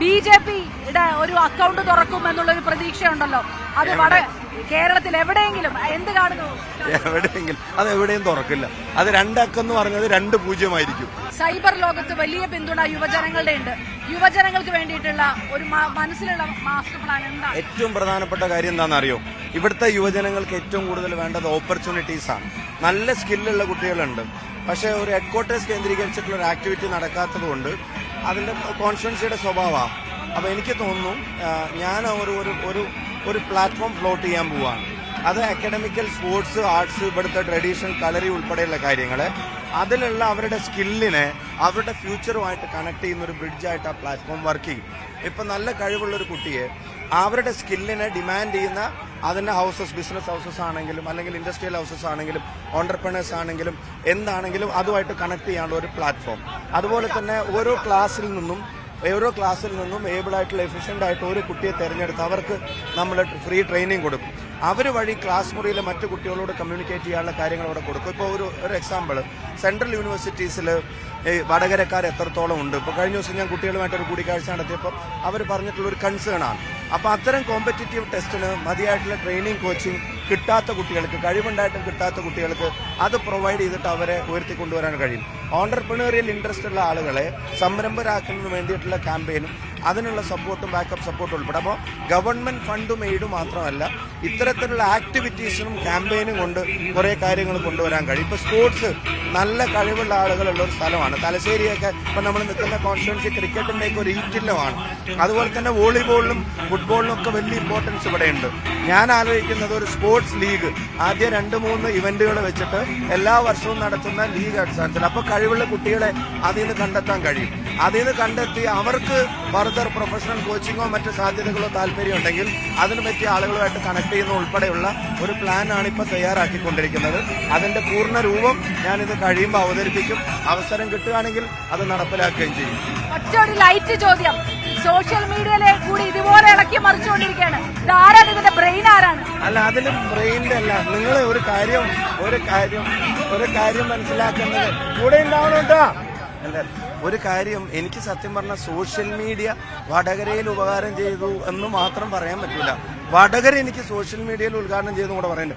B J പിയുടെ ഒരു account തുറക്കും എന്നുള്ള ഒരു പ്രതീക്ഷയുണ്ടല്ലോ. അത് വട കേരളത്തിൽ എവിടെയെങ്കിലും എന്ത് കാണുന്നു? എവിടെയെങ്കിലും. അത് എവിടെയും തുറക്കില്ല. അത് രണ്ടക്കെന്ന് പറഞ്ഞത് രണ്ട് പൂജ്യമായിരിക്കും. സൈബർ ലോകത്ത് വലിയ പിന്തുണ യുവജനങ്ങളുടെ ഉണ്ട്. യുവജനങ്ങൾക്ക് വേണ്ടിയിട്ടുള്ള ഒരു മനസ്സിലുള്ള മാസ്റ്റർ പ്ലാൻ എന്താ ഏറ്റവും പ്രധാനപ്പെട്ട കാര്യം എന്താണെന്നറിയോ? ഇവിടുത്തെ യുവജനങ്ങൾക്ക് ഏറ്റവും കൂടുതൽ വേണ്ടത് ഓപ്പർച്യൂണിറ്റീസ് ആണ്. നല്ല സ്കില്ലുള്ള കുട്ടികളുണ്ട്. പക്ഷേ ഒരു ഹെഡ്ക്വാർട്ടേഴ്സ് കേന്ദ്രീകരിച്ചിട്ടുള്ള ഒരു ആക്ടിവിറ്റി നടക്കാത്തത് കൊണ്ട് കോൺഫിഡൻസിയുടെ സ്വഭാവമാണ് അപ്പോൾ എനിക്ക് തോന്നുന്നു ഞാൻ ഒരു ഒരു ഒരു ഒരു പ്ലാറ്റ്ഫോം ഫ്ലോട്ട് ചെയ്യാൻ പോവാണ്. അത് അക്കാഡമിക്കൽ സ്പോർട്സ് ആർട്സ് ഇവിടുത്തെ ട്രഡീഷണൽ കളറി ഉൾപ്പെടെയുള്ള കാര്യങ്ങൾ അതിലുള്ള അവരുടെ സ്കില്ലിനെ അവരുടെ ഫ്യൂച്ചറുമായിട്ട് കണക്ട് ചെയ്യുന്ന ഒരു ബ്രിഡ്ജായിട്ട് ആ പ്ലാറ്റ്ഫോം വർക്ക് ചെയ്യും. ഇപ്പം നല്ല കഴിവുള്ള ഒരു കുട്ടിയെ അവരുടെ സ്കില്ലിനെ ഡിമാൻഡ് ചെയ്യുന്ന അതിന്റെ ഹൗസസ് ബിസിനസ് ഹൗസസ് ആണെങ്കിലും അല്ലെങ്കിൽ ഇൻഡസ്ട്രിയൽ ഹൗസസ് ആണെങ്കിലും ഓണ്ടർപ്രണേഴ്സ് ആണെങ്കിലും എന്താണെങ്കിലും അതുമായിട്ട് കണക്ട് ചെയ്യാനുള്ള ഒരു പ്ലാറ്റ്ഫോം അതുപോലെ തന്നെ ഓരോ ക്ലാസ്സിൽ നിന്നും ഓരോ ക്ലാസ്സിൽ നിന്നും ഏബിൾ ആയിട്ടുള്ള ആയിട്ട് ഒരു കുട്ടിയെ തിരഞ്ഞെടുത്ത് അവർക്ക് നമ്മൾ ഫ്രീ ട്രെയിനിങ് കൊടുക്കും. അവർ വഴി ക്ലാസ് മുറിയിലെ മറ്റു കുട്ടികളോട് കമ്മ്യൂണിക്കേറ്റ് ചെയ്യാനുള്ള കാര്യങ്ങൾ അവിടെ കൊടുക്കും. ഇപ്പോൾ ഒരു ഒരു എക്സാമ്പിൾ സെൻട്രൽ യൂണിവേഴ്സിറ്റീസിൽ ഈ വടകരക്കാർ എത്രത്തോളം ഉണ്ട്? ഇപ്പോൾ കഴിഞ്ഞ ദിവസം ഞാൻ കുട്ടികളുമായിട്ടൊരു കൂടിക്കാഴ്ച നടത്തിയപ്പോൾ അവർ പറഞ്ഞിട്ടുള്ള ഒരു കൺസേൺ ആണ്. അപ്പോൾ അത്തരം കോമ്പറ്റേറ്റീവ് ടെസ്റ്റിന് മതിയായിട്ടുള്ള ട്രെയിനിങ് കോച്ചിങ് കിട്ടാത്ത കുട്ടികൾക്ക് കഴിവുണ്ടായിട്ടും കിട്ടാത്ത കുട്ടികൾക്ക് അത് പ്രൊവൈഡ് ചെയ്തിട്ട് അവരെ ഉയർത്തിക്കൊണ്ടുവരാൻ കഴിയും. ഓണ്ടർപ്രണേറിയൽ ഇൻട്രസ്റ്റ് ഉള്ള ആളുകളെ സംരംഭരാക്കുന്നതിന് വേണ്ടിയിട്ടുള്ള ക്യാമ്പയിനും അതിനുള്ള സപ്പോർട്ടും ബാക്കപ്പ് സപ്പോർട്ടും ഉൾപ്പെടെ. അപ്പോൾ ഗവൺമെന്റ് ഫണ്ടും എയ്ഡും മാത്രമല്ല ഇത്തരത്തിലുള്ള ആക്ടിവിറ്റീസിനും ക്യാമ്പയിനും കൊണ്ട് കുറേ കാര്യങ്ങൾ കൊണ്ടുവരാൻ കഴിയും. ഇപ്പോൾ സ്പോർട്സ് നല്ല കഴിവുള്ള ആളുകളുള്ള ഒരു സ്ഥലമാണ്. തലശ്ശേരിയൊക്കെ ഇപ്പം നമ്മൾ നിൽക്കുന്ന കോൺസ്റ്റുവൻസി ക്രിക്കറ്റിന്റെയൊക്കെ ഒരു ഈറ്റില്ലമാണ് അതുപോലെ തന്നെ വോളിബോളിലും ഫുട്ബോളിലും ഒക്കെ വലിയ ഇമ്പോർട്ടൻസ് ഇവിടെയുണ്ട്. ഞാൻ ആലോചിക്കുന്നത് ഒരു സ്പോർട്സ് ലീഗ് ആദ്യ രണ്ട് മൂന്ന് ഇവന്റുകൾ വെച്ചിട്ട് എല്ലാ വർഷവും നടത്തുന്ന ലീഗ് അടിസ്ഥാനത്തിൽ അപ്പോൾ കഴിവുള്ള കുട്ടികളെ അതിൽ നിന്ന് കണ്ടെത്താൻ കഴിയും. അതിൽ നിന്ന് കണ്ടെത്തി അവർക്ക് ഫർദർ പ്രൊഫഷണൽ കോച്ചിങ്ങോ മറ്റു സാധ്യതകളോ താല്പര്യം ഉണ്ടെങ്കിൽ അതിന് പറ്റിയ ആളുകളുമായിട്ട് കണക്ട് ചെയ്യുന്ന ഉൾപ്പെടെയുള്ള ഒരു പ്ലാനാണ് ഇപ്പോൾ തയ്യാറാക്കിക്കൊണ്ടിരിക്കുന്നത്. അതിന്റെ പൂർണ രൂപം ഞാനിത് കഴിയുമ്പോൾ അവതരിപ്പിക്കും. അവസരം കിട്ടുകയാണെങ്കിൽ അത് നടപ്പിലാക്കുകയും ചെയ്യും. ഒറ്റ ഒരു ലൈറ്റ് ചോദ്യം. സോഷ്യൽ മീഡിയയിലെ കൂടി ഇതുപോലെ ഇളക്കി മറിച്ചുകൊണ്ടിരിക്കുകയാണ്. ഇത് ആരാണ് ഇതിന്റെ ബ്രെയിൻ ആരാണ്? അല്ല അതിലും ബ്രെയിനിന്റെ അല്ല. നിങ്ങൾ ഒരു കാര്യം ഒരു കാര്യം ഒരു കാര്യം മനസ്സിലാക്കുന്നത് കൂടെ ഉണ്ടാവണോട്ടോ അല്ല ഒരു കാര്യം എനിക്ക് സത്യം പറഞ്ഞ സോഷ്യൽ മീഡിയ വടകരയിൽ ഉപകാരം ചെയ്തു എന്ന് മാത്രം പറയാൻ പറ്റില്ല വടകര എനിക്ക് സോഷ്യൽ മീഡിയയിൽ ഉദ്ഘാടനം ചെയ്തു കൂടെ പറയുന്നുണ്ട്.